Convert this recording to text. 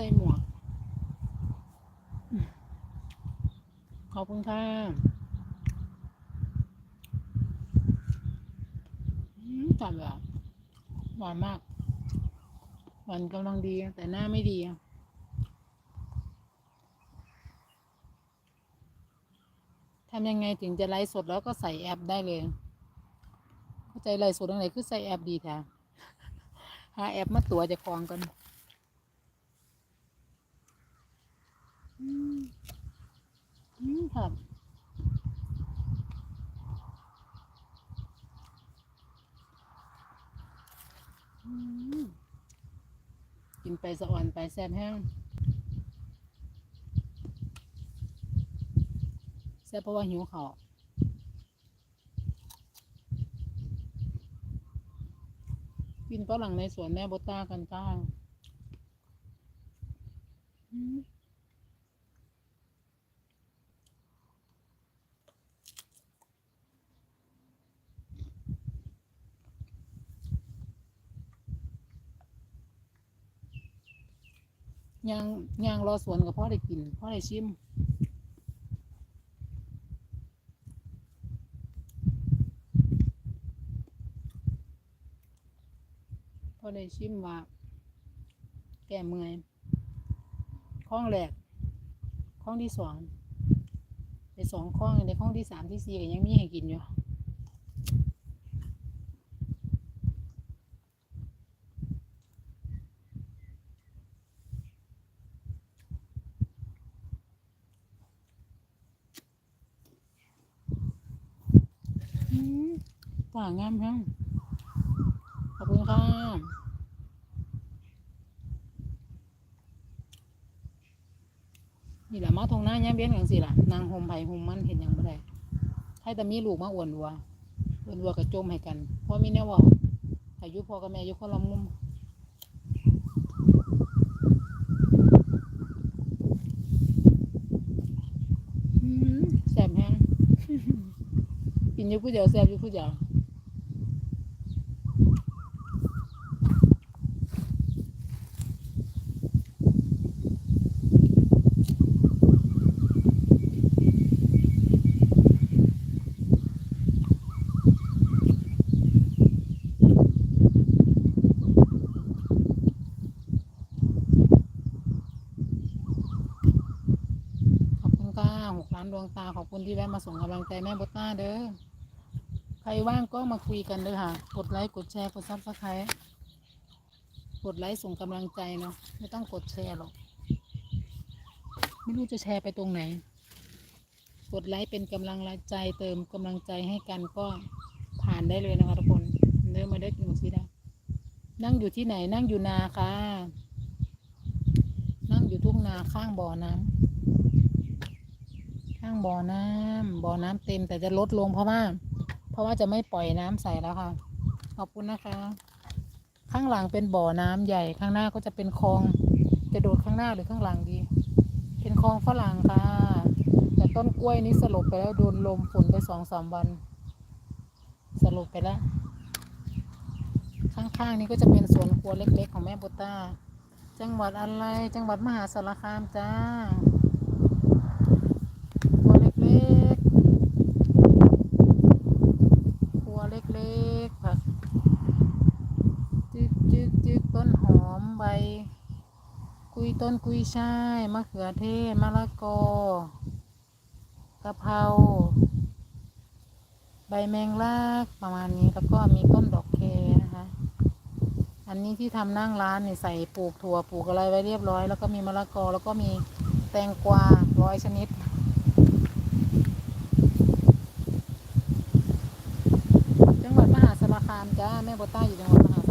ส่หมวก ขอบคุณค่ะจัดเลยหวานมาก หวานกำลังดีแต่หน้าไม่ดีทำยังไงถึงจะไลฟ์สดแล้วก็ใส่แอปได้เลย เข้าใจไลฟ์สดตรงไหนคือใส่แอปดีแท้หาแอปมาตัวจะคลองกัน อืมครับกินไปสะอ่อนไปแซ่บแห้งแซ่บเพราะว่าหิวข้าวกินฝรั่งในสวนแม่โบต้ากันจ้า ยางยางรอสวนกับพ่อได้กินพ่อได้ชิมพ่อได้ชิมว่า แก่เมื่อยข้องแรกข้องที่สองในสองข้องในข้องที่สามที่สี่ก็ยังมีให้กินอยู่ อืม ป่างามทั้งขอบคุณค่ะนี่แหละมาทงหน้าย่างเบี้ยนอย่างสิล่ะนางโฮมไผ่โฮมมันเห็นหยังบ่ได้ให้แต่มีลูกมาอ้วนวัวอ้วนวัวกับจมให้กันเพราะมีแนวว่าอายุพ่อกับแม่อยู่คนละมุมแซ่บแห้งกินอยู่ผู้เดียวแซ่บอยู่ผู้เดียวขอบคุณค่ะหกล้านด วงตาขอบคุณที่แวะมาส่งกำลังใจแม่บดต้าเด้อ ใครว่างก็มาคุยกันเลยค่ะ กดไลค์กดแชร์กดซับสไครต์กดไลค์ส่งกำลังใจเนาะไม่ต้องกดแชร์หรอก ไม่รู้จะแชร์ไปตรงไหน กดไลค์เป็นกำลังใจเติมกำลังใจให้กันก็ผ่านได้เลยนะคะทุกคนเดินมาได้กินซีได้นั่งอยู่ที่ไหนนั่งอยู่นาค่ะ นั่งอยู่ทุ่งนาข้างบ่อน้ำ บ่อน้ำบ่อน้ำเต็มแต่จะลดลงเพราะว่า เพราะว่าจะไม่ปล่อยน้ำใส่แล้วค่ะ ขอบคุณนะคะ ข้างหลังเป็นบ่อน้ำใหญ่ข้างหน้าก็จะเป็นคลอง จะโดดข้างหน้าหรือข้างหลังดี เป็นคลองฝรั่งค่ะ แต่ต้นกล้วยนี้สลบไปแล้วโดนลมฝนไปสองสามวัน สลบไปแล้ว ข้างๆนี้ก็จะเป็นสวนครัวเล็ก ๆ ของแม่โบต้าจังหวัดอะไร จังหวัดมหาสารคามจ้าครัวเล็กๆ ครัวเล็กๆผักจึกจึกจึกต้นหอมใบ กุยต้นกุยช่ายมะเขือเทศมะละกอกะเพราใบแมงลากประมาณนี้แล้วก็มีต้นดอกแคนะคะ อันนี้ที่ทำนั่งร้านเนี่ยใส่ปลูกถั่วปลูกอะไรไว้เรียบร้อย แล้วก็มีมะละกอแล้วก็มีแตงกวาร้อยชนิดจังหวัดมหาสารคามจ้าแม่โบต้าอยู่จังหวัดมหา